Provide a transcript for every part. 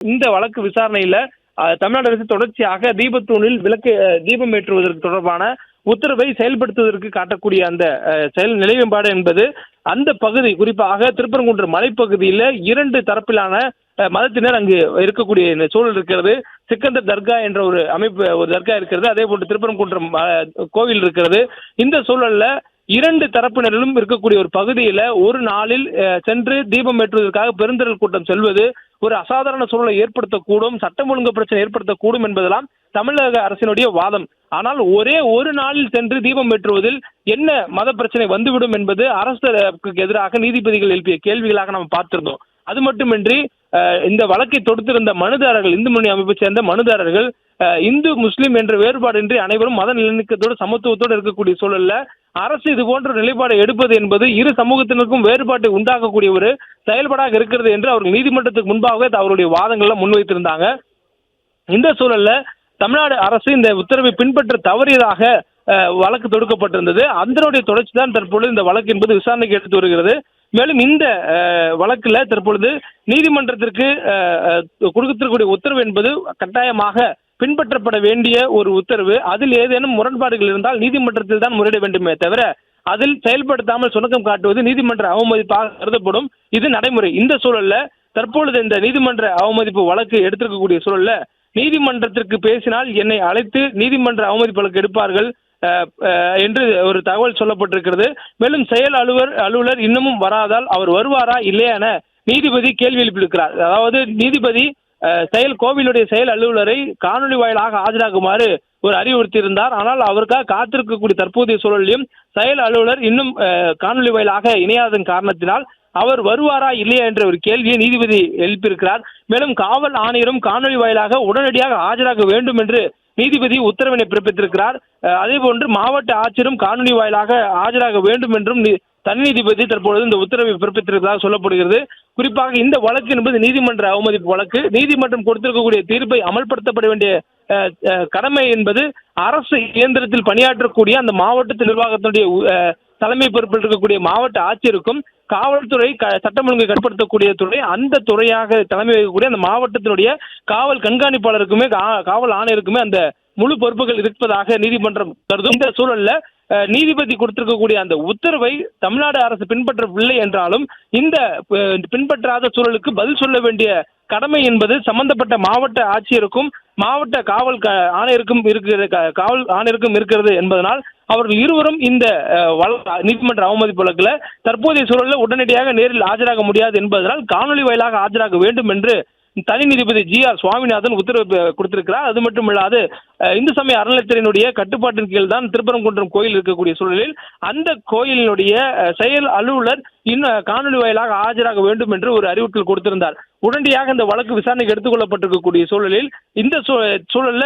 இந்த வழக்கு விசாரணையில தமிழ்நாடு அரசு தொடர்ச்சியாக தீபத்தூணில் விளக்கு தீபம் ஏற்றுவதற்கு தொடர்பான உத்தரவை செயல்படுத்துவதற்கு காட்டக்கூடிய அந்த செயல் நிலைவேம்பாடு என்பது அந்த பகுதி குறிப்பாக திருப்பரங்குன்றம் மலைப்பகுதியில் இரண்டு தரப்பிலான மதத்தினர் அங்கு இருக்கக்கூடிய இந்த சூழல் இருக்கிறது. சிக்கந்தர் தர்கா என்ற ஒரு அமைப்பு ஒரு தர்கா இருக்கிறது. அதே போன்று திருப்பரங்குன்றம் கோவில் இருக்கிறது. இந்த சூழல்ல இரண்டு தரப்பினரிலும் இருக்கக்கூடிய ஒரு பகுதியில ஒரு நாளில் சென்று தீபம் ஏற்றுவதற்காக பெருந்திரள் கூட்டம் செல்வது ஒரு அசாதாரண சூழலை ஏற்படுத்தக்கூடும் சட்டம் ஒழுங்கு பிரச்சனை ஏற்படுத்தக்கூடும் என்பதெல்லாம் தமிழக அரசினுடைய வாதம். ஆனால் ஒரே ஒரு நாளில் சென்று தீபம் ஏற்றுவதில் என்ன மத பிரச்சனை வந்துவிடும் என்பது அரசுக்கு எதிராக நீதிபதிகள் எழுப்பிய கேள்விகளாக நாம் பார்த்திருந்தோம். அது மட்டுமின்றி இந்த வழக்கை தொடுத்திருந்த மனுதாரர்கள் இந்து மணி அமைப்பை சேர்ந்த மனுதாரர்கள் இந்து முஸ்லீம் என்ற வேறுபாடின்றி அனைவரும் மத நல்லிணக்கத்தோடு சமத்துவத்தோடு இருக்கக்கூடிய சூழல்ல அரசு இது போன்ற நிலைப்பாடு எடுப்பது என்பது இரு சமூகத்தினருக்கும் வேறுபாட்டை உண்டாக்கக்கூடிய ஒரு செயல்பாடாக இருக்கிறது என்று அவர்கள் நீதிமன்றத்துக்கு முன்பாகவே அவருடைய வாதங்களை முன்வைத்திருந்தாங்க. இந்த சூழல்ல தமிழ்நாடு அரசு இந்த உத்தரவை பின்பற்ற தவறியதாக வழக்கு தொடுக்கப்பட்டிருந்தது. அதனுடைய தொடர்ச்சி தான் தற்பொழுது இந்த வழக்கு என்பது விசாரணைக்கு எடுத்து வருகிறது. மேலும் இந்த வழக்கில் தற்பொழுது நீதிமன்றத்திற்கு கொடுக்கக்கூடிய உத்தரவு என்பது கட்டாயமாக பின்பற்றப்பட வேண்டிய ஒரு உத்தரவு. அதில் ஏதேனும் முரண்பாடுகள் இருந்தால் நீதிமன்றத்தில் தான் முறையிட வேண்டுமே தவிர அதில் செயல்படுத்தாமல் சுணக்கம் காட்டுவது நீதிமன்ற அவமதிப்பாக கருதப்படும். இது நடைமுறை. இந்த சூழல்ல தற்பொழுது இந்த நீதிமன்ற அவமதிப்பு வழக்கு எடுத்திருக்கக்கூடிய சூழல்ல நீதிமன்றத்திற்கு பேசினால் என்னை அழைத்து நீதிமன்ற அவமதிப்பு வழக்கு எடுப்பார்கள் அஹ், அஹ், என்று ஒரு தகவல் சொல்லப்பட்டிருக்கிறது. மேலும் செயல் அலுவலர் அலுவலர் இன்னமும் வராதால் அவர் வருவாரா இல்லையா என நீதிபதி கேள்வி எழுப்பியிருக்கிறார். அதாவது நீதிபதி செயல் கோவிலுடைய செயல் அலுவலரை காணொலி வாயிலாக ஆஜராகுமாறு ஒரு அறிவுறுத்தியிருந்தார். ஆனால் அவருக்காக காத்திருக்கக்கூடிய தற்போதைய சூழலிலும் செயல் அலுவலர் இன்னும் காணொலி வாயிலாக இணையாதன் காரணத்தினால் அவர் வருவாரா இல்லையா என்ற ஒரு கேள்வியை நீதிபதி எழுப்பியிருக்கிறார். மேலும் காவல் ஆணையரும் காணொலி வாயிலாக உடனடியாக ஆஜராக வேண்டும் என்று நீதிபதி உத்தரவினை பிறப்பித்திருக்கிறார். அஹ், அதேபோன்று மாவட்ட ஆட்சியரும் காணொலி வாயிலாக ஆஜராக வேண்டும் என்றும் தனி நீதிபதி தற்பொழுது இந்த உத்தரவை பிறப்பித்திருப்பதாக சொல்லப்படுகிறது. குறிப்பாக இந்த வழக்கு என்பது நீதிமன்ற அவமதிப்பு வழக்கு. நீதிமன்றம் கொடுத்திருக்கக்கூடிய தீர்ப்பை அமல்படுத்தப்பட வேண்டிய அஹ், கடமை என்பது அரசு இயந்திரத்தில் பணியாற்றக்கூடிய அந்த மாவட்ட நிர்வாகத்தினுடைய அஹ், தலைமை பொறுப்பில் இருக்கக்கூடிய மாவட்ட ஆட்சியருக்கும் காவல்துறை க சட்டம் ஒழுங்கை கட்டுப்படுத்தக்கூடிய துறை அந்த துறையாக தலைமை வகிக்கக்கூடிய அந்த மாவட்டத்தினுடைய காவல் கண்காணிப்பாளருக்குமே கா- காவல் ஆணையருக்குமே அந்த முழு பொறுப்புகள் இருப்பதாக நீதிமன்றம் கருதும். இந்த சூழல்ல நீதிபதி கொடுத்திருக்கக்கூடிய அந்த உத்தரவை தமிழ்நாடு அரசு பின்பற்றவில்லை என்றாலும் இந்த பின்பற்றாத சூழலுக்கு பதில் சொல்ல வேண்டிய கடமை என்பது சம்பந்தப்பட்ட மாவட்ட ஆட்சியருக்கும் மாவட்ட காவல் க- ஆணையருக்கும் இருக்கிறது காவல் ஆணையருக்கும் இருக்கிறது என்பதனால் அவர்கள் இருவரும் இந்த நீதிமன்ற அவமதிப்பு வழக்கில் தற்போதைய சூழலில் உடனடியாக நேரில் ஆஜராக முடியாது என்பதனால் காணொலி வாயிலாக ஆஜராக வேண்டும் என்று தனி நீதிபதி ஜி ஆர் சுவாமிநாதன் உத்தரவு கொடுத்திருக்கிறார். அது மட்டுமில்லாது இந்து சமய அறநிலையத்தினுடைய கட்டுப்பாட்டின் கீழ் தான் திருப்பரங்குன்றம் கோயில் இருக்கக்கூடிய சூழலில் அந்த கோயிலினுடைய செயல் அலுவலர் இன்னும் காணொலி வாயிலாக ஆஜராக வேண்டும் என்று ஒரு அறிவுறுத்தல் கொடுத்திருந்தார். உடனடியாக இந்த வழக்கு விசாரணைக்கு எடுத்துக்கொள்ளப்பட்டிருக்கக்கூடிய சூழலில் இந்த சூழலில் சூழல்ல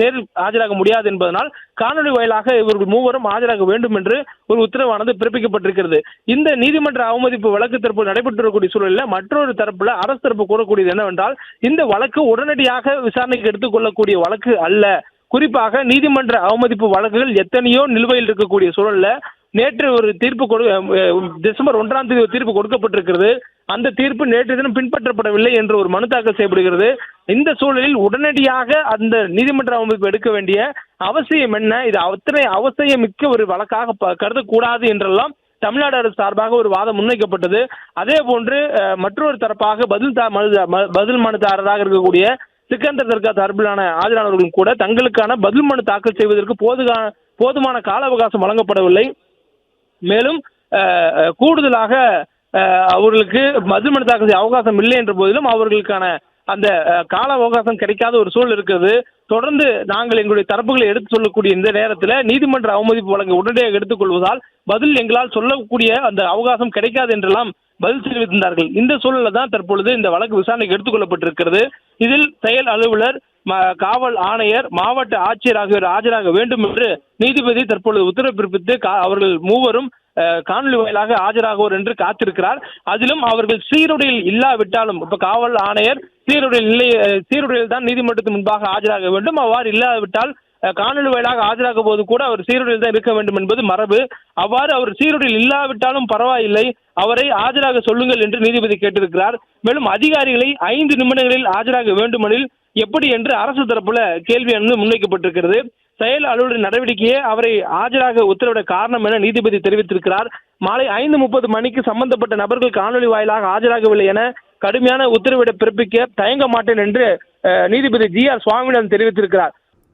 நேரில் ஆஜராக முடியாது என்பதனால் காணொலி வாயிலாக இவர்கள் மூவரும் ஆஜராக வேண்டும் என்று ஒரு உத்தரவானது பிறப்பிக்கப்பட்டிருக்கிறது. இந்த நீதிமன்ற அவமதிப்பு வழக்கு தரப்பு நடைபெற்று சூழலில் மற்றொரு தரப்புல அரசு தரப்பு கூறக்கூடியது என்னவென்றால் இந்த வழக்கு உடனடியாக விசாரணைக்கு எடுத்துக்கொள்ளக்கூடிய வழக்கு அல்ல. குறிப்பாக நீதிமன்ற அவமதிப்பு வழக்குகள் எத்தனையோ நிலுவையில் இருக்கக்கூடிய சூழல்ல நேற்று ஒரு தீர்ப்பு கொடு டிசம்பர் ஒன்றாம் தேதி ஒரு தீர்ப்பு கொடுக்கப்பட்டிருக்கிறது. அந்த தீர்ப்பு நேற்று தினம் பின்பற்றப்படவில்லை என்று ஒரு மனு தாக்கல் செய்யப்படுகிறது. இந்த சூழலில் உடனடியாக அந்த நீதிமன்ற அமைப்பு எடுக்க வேண்டிய அவசியம் என்ன? இது அத்தனை அவசியமிக்க ஒரு வழக்காக கருதக்கூடாது என்றெல்லாம் தமிழ்நாடு அரசு சார்பாக ஒரு வாதம் முன்வைக்கப்பட்டது. அதே போன்று மற்றொரு தரப்பாக பதில் பதில் மனுதாரராக இருக்கக்கூடிய சிக்கந்தர் தர்கா சார்பிலான ஆஜரானவர்களும் கூட தங்களுக்கான பதில் மனு தாக்கல் செய்வதற்கு போதுகா போதுமான கால அவகாசம் வழங்கப்படவில்லை. மேலும் கூடுதலாக அவர்களுக்கு பதில் மனு தாக்கல் செய்ய அவகாசம் இல்லை என்ற போதிலும் அவர்களுக்கான அந்த கால அவகாசம் கிடைக்காத ஒரு சூழல் இருக்கிறது. தொடர்ந்து நாங்கள் எங்களுடைய தரப்புகளை எடுத்து சொல்லக்கூடிய இந்த நேரத்தில் நீதிமன்ற அவமதிப்பு வழங்க உடனடியாக எடுத்துக்கொள்வதால் பதில் எங்களால் சொல்லக்கூடிய அந்த அவகாசம் கிடைக்காது என்றெல்லாம் பதில் தெரிவித்திருந்தார்கள். இந்த சூழலில் தான் தற்பொழுது இந்த வழக்கு விசாரணைக்கு எடுத்துக்கொள்ளப்பட்டிருக்கிறது. இதில் செயல் அலுவலர் காவல் ஆணையர் மாவட்ட ஆட்சியர் ஆகியோர் ஆஜராக வேண்டும் என்று நீதிபதி தற்பொழுது உத்தரவு பிறப்பித்து கா- அவர்கள் மூவரும் அஹ், காணொலி வாயிலாக ஆஜராகுவர் என்று காத்திருக்கிறார். அதிலும் அவர்கள் சீருடையில் இல்லாவிட்டாலும் இப்ப காவல் ஆணையர் சீருடையில் இல்லை சீருடையில் தான் நீதிமன்றத்தின் முன்பாக ஆஜராக வேண்டும். அவ்வாறு இல்லாவிட்டால் காணொலி வாயிலாக ஆஜராகும் போது கூட அவர் சீருடையில் தான் இருக்க வேண்டும் என்பது மரபு. அவ்வாறு அவர் சீருடையில் இல்லாவிட்டாலும் பரவாயில்லை. அவரை ஆஜராக சொல்லுங்கள் என்று நீதிபதி கேட்டிருக்கிறார். மேலும் அதிகாரிகளை ஐந்து நிமிடங்களில் ஆஜராக வேண்டுமெனில் எப்படி என்று அரசு தரப்புல கேள்வி வந்து முன்வைக்கப்பட்டிருக்கிறது. செயல் அலுவலர் நடவடிக்கையே அவரை ஆஜராக உத்தரவிட காரணம் என நீதிபதி தெரிவித்திருக்கிறார். மாலை ஐந்து முப்பது மணிக்கு சம்பந்தப்பட்ட நபர்கள் காணொலி வாயிலாக ஆஜராகவில்லை என கடுமையான உத்தரவிட பிறப்பிக்க தயங்க மாட்டேன் என்று நீதிபதி ஜி ஆர் சுவாமிநாதன் தெரிவித்திருக்கிறார்.